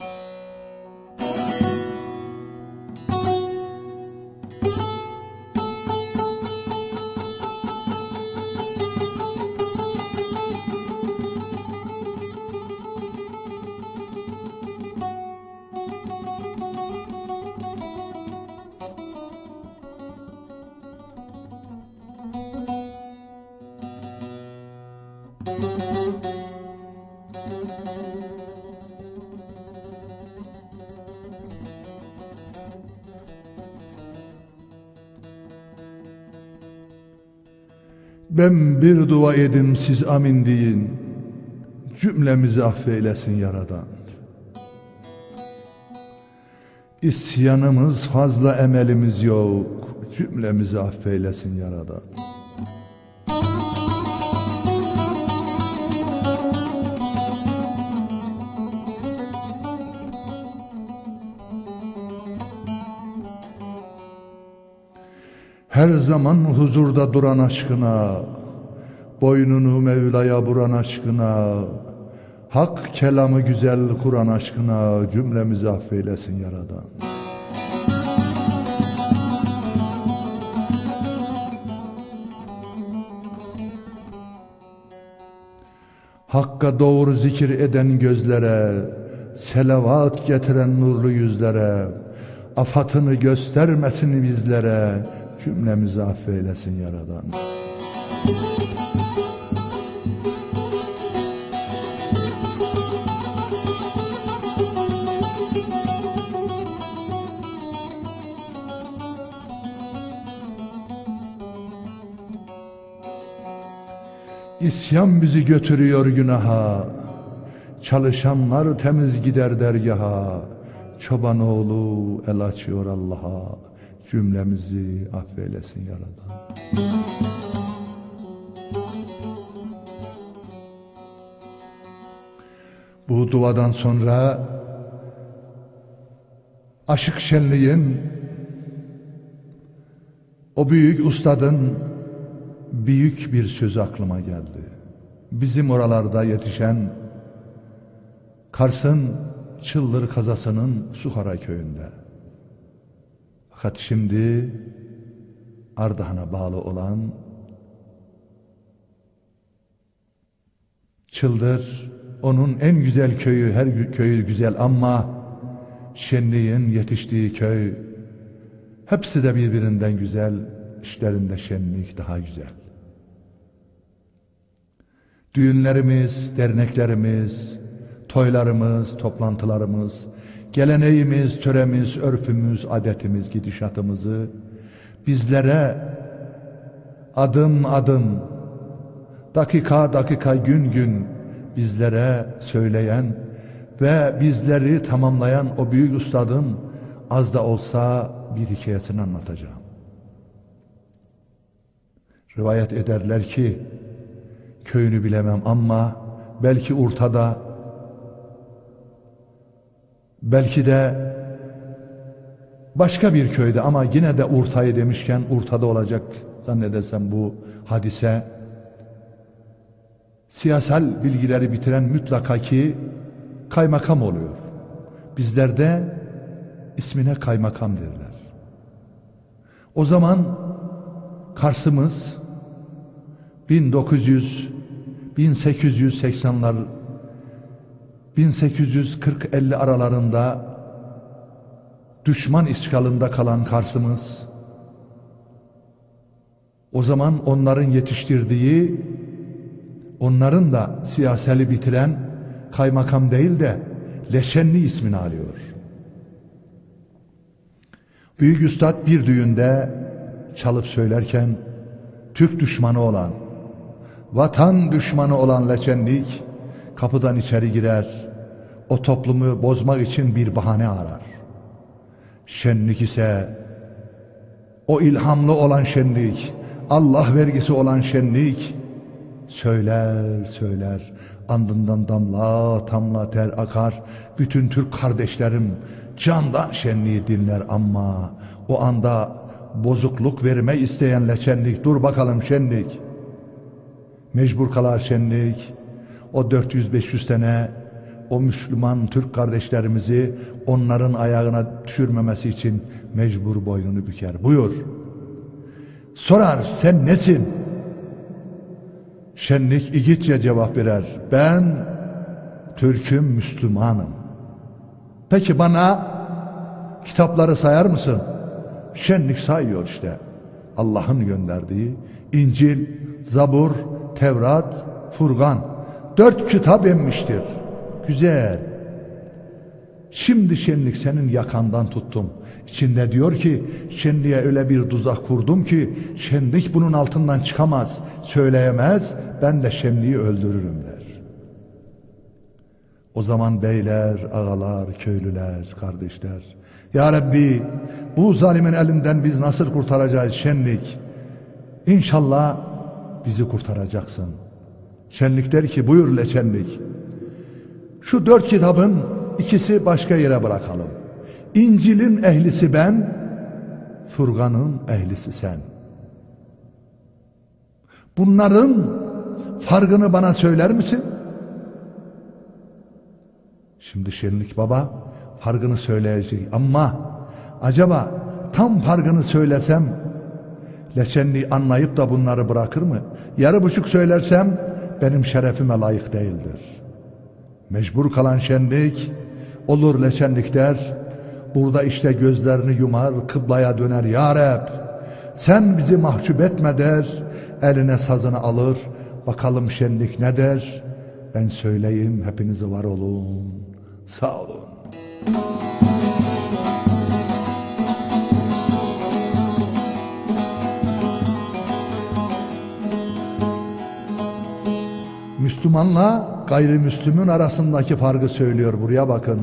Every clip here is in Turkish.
you Ben bir dua edim siz amin deyin. Cümlemizi affeylesin yaradan. İsyanımız fazla emelimiz yok. Cümlemizi affeylesin yaradan Her zaman huzurda duran aşkına Boynunu Mevla'ya buran aşkına Hak kelamı güzel Kur'an aşkına Cümlemizi affeylesin Yaradan. Hakka doğru zikir eden gözlere Selavat getiren nurlu yüzlere Afatını göstermesin bizlere Cümlemizi affeylesin Yaradan. İsyan bizi götürüyor günaha. Çalışanlar temiz gider dergaha. Çoban oğlu el açıyor Allah'a Cümlemizi affeylesin Yaradan Bu duadan sonra Aşık şenliğin O büyük ustadın büyük bir söz aklıma geldi. Bizim oralarda yetişen Kars'ın Çıldır kazasının Suhara köyünde. Fakat şimdi Ardahan'a bağlı olan Çıldır onun en güzel köyü, her köyü güzel ama şenliğin yetiştiği köy hepsi de birbirinden güzel, işlerinde şenlik daha güzel. Düğünlerimiz, derneklerimiz, toylarımız, toplantılarımız, geleneğimiz, töremiz, örfümüz, adetimiz, gidişatımızı bizlere adım adım, dakika dakika, gün gün bizlere söyleyen ve bizleri tamamlayan o büyük ustadın az da olsa bir hikayesini anlatacağım. Rivayet ederler ki köyünü bilemem ama belki Urta'da belki de başka bir köyde ama yine de Urta'yı demişken Urta'da olacak zannedersem bu hadise siyasal bilgileri bitiren mutlaka ki kaymakam oluyor. Bizlerde ismine kaymakam derler. O zaman Kars'ımız 1900 1880'lar 1840-50 aralarında düşman işgalında kalan Kars'ımız o zaman onların yetiştirdiği onların da siyaseli bitiren kaymakam değil de Leşenli ismini alıyor. Büyük Üstad bir düğünde çalıp söylerken Türk düşmanı olan vatan düşmanı olan leçenlik kapıdan içeri girer. O toplumu bozmak için bir bahane arar. Şenlik ise o ilhamlı olan şenlik, Allah vergisi olan şenlik söyler söyler andından damla tamla ter akar bütün Türk kardeşlerim candan şenliği dinler ama o anda bozukluk verme isteyen leçenlik dur bakalım şenlik Mecbur kalar şenlik. O 400-500 sene o Müslüman Türk kardeşlerimizi onların ayağına düşürmemesi için mecbur boynunu büker. Buyur. Sorar sen nesin? Şenlik İgitçe cevap verer. Ben Türk'üm Müslümanım. Peki bana kitapları sayar mısın? Şenlik sayıyor işte. Allah'ın gönderdiği İncil, Zabur, Tevrat, Furkan dört kitap emmiştir. Güzel. Şimdi şenlik senin yakandan tuttum. İçinde diyor ki şenliğe öyle bir tuzak kurdum ki şenlik bunun altından çıkamaz, söyleyemez, ben de şenliği öldürürüm der. O zaman beyler, ağalar, köylüler, kardeşler. Ya Rabbi bu zalimin elinden biz nasıl kurtaracağız şenlik? İnşallah bizi kurtaracaksın. Şenlik der ki buyur leçenlik. Şu dört kitabın ikisi başka yere bırakalım. İncil'in ehlisi ben, Furgan'ın ehlisi sen. Bunların farkını bana söyler misin? Şimdi Şenlik Baba farkını söyleyecek ama acaba tam farkını söylesem Leçenli anlayıp da bunları bırakır mı? Yarı buçuk söylersem benim şerefime layık değildir. Mecbur kalan şenlik olur leçenlik der. Burada işte gözlerini yumar kıblaya döner ya Rab. Sen bizi mahcup etme der. Eline sazını alır. Bakalım şenlik ne der? Ben söyleyeyim hepinizi var olun. Sağ olun. Müslümanla gayrimüslimün arasındaki farkı söylüyor. Buraya bakın.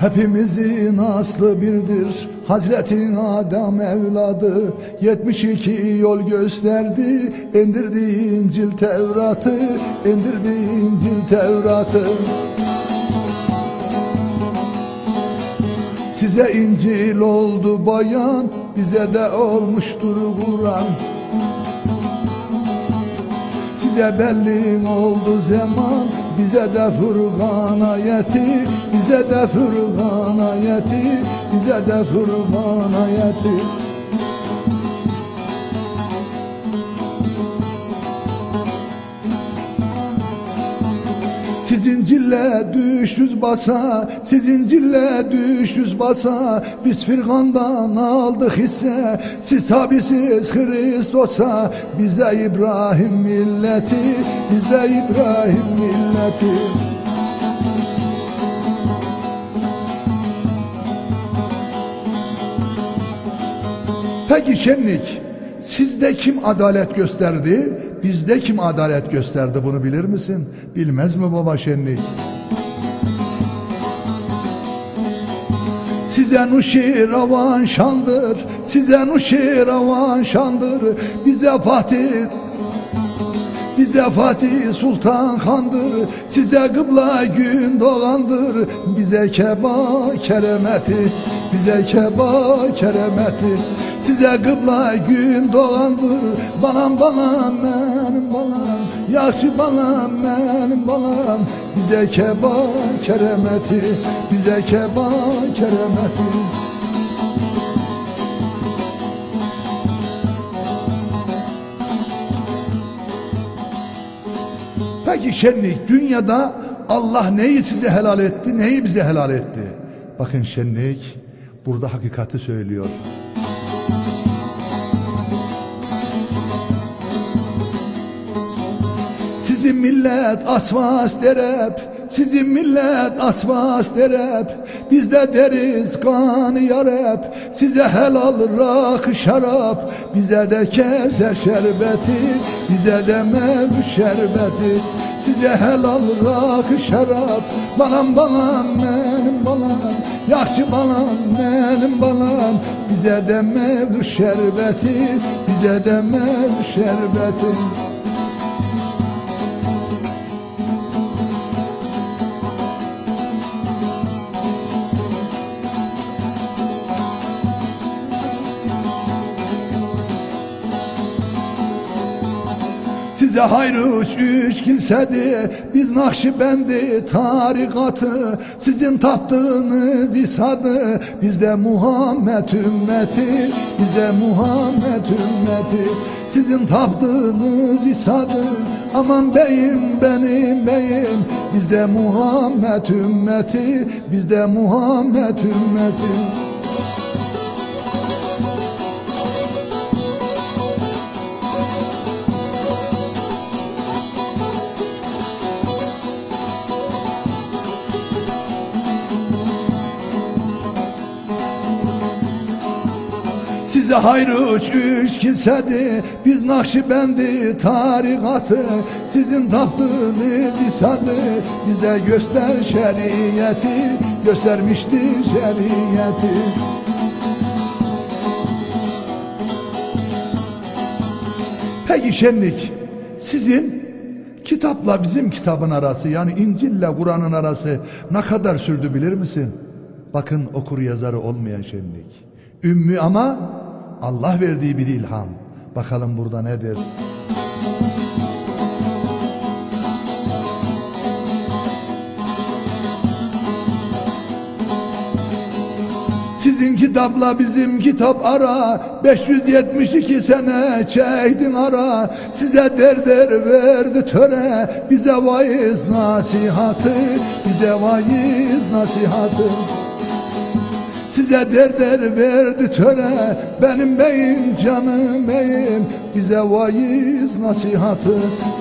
Hepimizin aslı birdir. Hazreti Adem evladı 72 yol gösterdi indirdi İncil Tevrat'ı indirdi İncil Tevrat'ı. Size İncil oldu bayan bize de olmuştur Kur'an. Size belli oldu zaman bize de Furkan ayeti bize de Furkan ayeti bize de Furkan ayeti Sizin cille düşüz basa, sizin cille düşüz basa. Biz firgandan aldık hisse, siz tabi siz Hristosa Bize İbrahim milleti, bize İbrahim milleti. Peki şenlik, sizde kim adalet gösterdi? Bizde kim adalet gösterdi bunu bilir misin? Bilmez mi baba şenlik? Size nuşiravan şandır, size nuşiravan şandır, bize Fatih bize Fatih Sultan Han'dır Size kıbla gün doğandır Bize keba keremeti Bize keba keremeti Size kıbla gün doğandır Balam balam benim balam Yaxşı balam benim balam. Bize keba keremeti Bize keba keremeti. Peki şenlik dünyada Allah neyi size helal etti, neyi bize helal etti? Bakın şenlik burada hakikati söylüyor. Sizin millet asvas derep sizin millet asvas derep. Bizde deriz kan yarep Size helal rak şarap. Bize de kevser şerbeti Bize de mevlüt şerbeti Size helal rak şarap. Balam balam benim balam. Yaxşı balam benim balam. Bize de mevlüt şerbeti Bize de mevlüt şerbeti Size hayrı üç, kilsedi Biz Nakşibendi tarikatı Sizin tattığınız isadı Bizde Muhammed ümmeti Bize Muhammed ümmeti Sizin taptığınız isadı Aman beyim benim beyim Bizde Muhammed ümmeti Bizde Muhammed ümmeti hayrı üç kilsedi Biz Nakşibendi tarikatı Sizin taptığınız isadı Bize göster şeriyeti Göstermişti şeriyeti Peki şenlik sizin kitapla bizim kitabın arası yani İncil'le Kur'an'ın arası ne kadar sürdü bilir misin? Bakın okur yazarı olmayan şenlik. Ümmü ama Allah verdiği bir ilham. Bakalım burada nedir? Sizin kitapla bizim kitap ara 572 sene çektin ara Size der der verdi töre Bize vaiz nasihatı Bize vaiz nasihatı Size der der verdi töre. Benim beyim canım beyim Bize vaiz nasihatı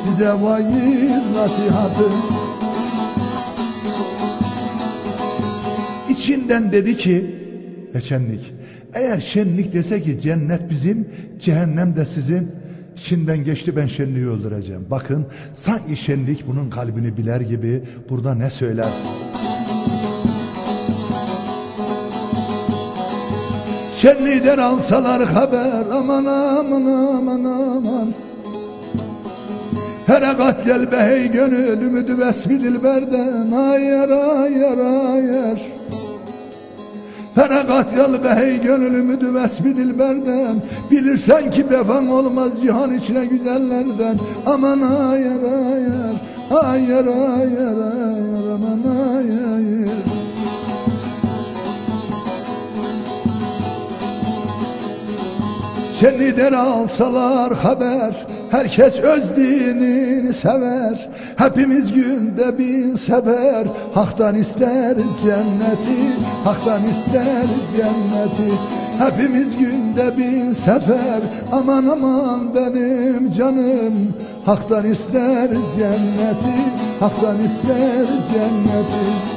Bize vaiz nasihatı. İçinden dedi ki Eşenlik. Eğer şenlik dese ki cennet bizim Cehennem de sizin. İçinden geçti ben şenliği öldüreceğim. Bakın sanki şenlik bunun kalbini biler gibi Burada ne söyler Şenliden alsalar haber aman aman aman aman. Herekat gel be hey gönül ümidi vesmi dilberden Ayar ayar ayar. Herekat gel be hey gönül ümidi vesmi dilberden Bilirsen ki befan olmaz cihan içine güzellerden. Aman ayar ayar ayar ayar ayar aman ayar Şenliden alsalar haber Herkes öz dinini sever. Hepimiz günde bin sefer Hak'tan ister cenneti Hak'tan ister cenneti. Hepimiz günde bin sefer Aman aman benim canım. Hak'tan ister cenneti Hak'tan ister cenneti